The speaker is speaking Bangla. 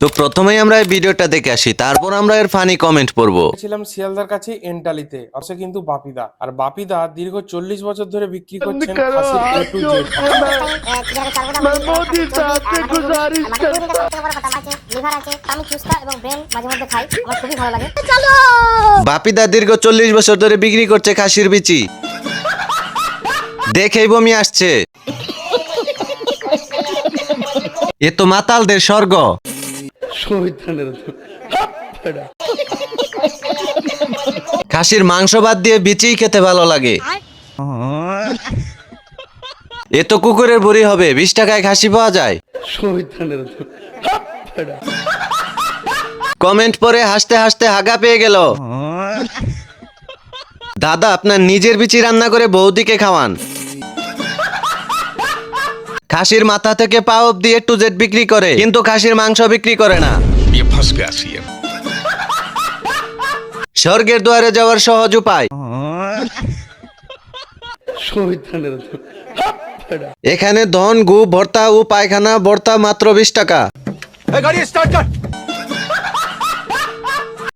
তো প্রথমেই আমরা এই ভিডিওটা দেখে আসি তারপর আমরা এর ফানি কমেন্ট পড়ব। ছিলাম শিয়ালদার কাছে এন্টালিতে আছে কিন্তু বাপিদা। আর বাপিদা দীর্ঘ চল্লিশ বছর ধরে বিক্রি করছেন খাসির A to Z। লিভার আছে আমি চুস্তা এবং ব্রেন মাঝে মধ্যে খাই আমার খুবই ভালো লাগে। বাপিদা দীর্ঘ চল্লিশ বছর ধরে বিক্রি করছে খাসির বিচি। দেখেই বমি আসছে। এ তো মাতালদের স্বর্গ। খাসির মাংস বাদ দিয়ে বিচিই খেতে ভালো লাগে। এ তো কুকুরের বুড়ি হবে বিশ টাকায় খাসি পাওয়া যায়। কমেন্ট পরে হাসতে হাসতে হাগা পেয়ে গেল। দাদা আপনার নিজের বিচি রান্না করে বৌদিকে খাওয়ান। খাসির মাথা থেকে পা অব্দি এ টু জেড বিক্রি করে কিন্তু খাসির মাংস বিক্রি করে না। স্বর্গের দুয়ারে যাওয়ার সহজ উপায়। এখানে ধন গু ভর্তা ও পায়খানা ভর্তা মাত্র বিশ টাকা।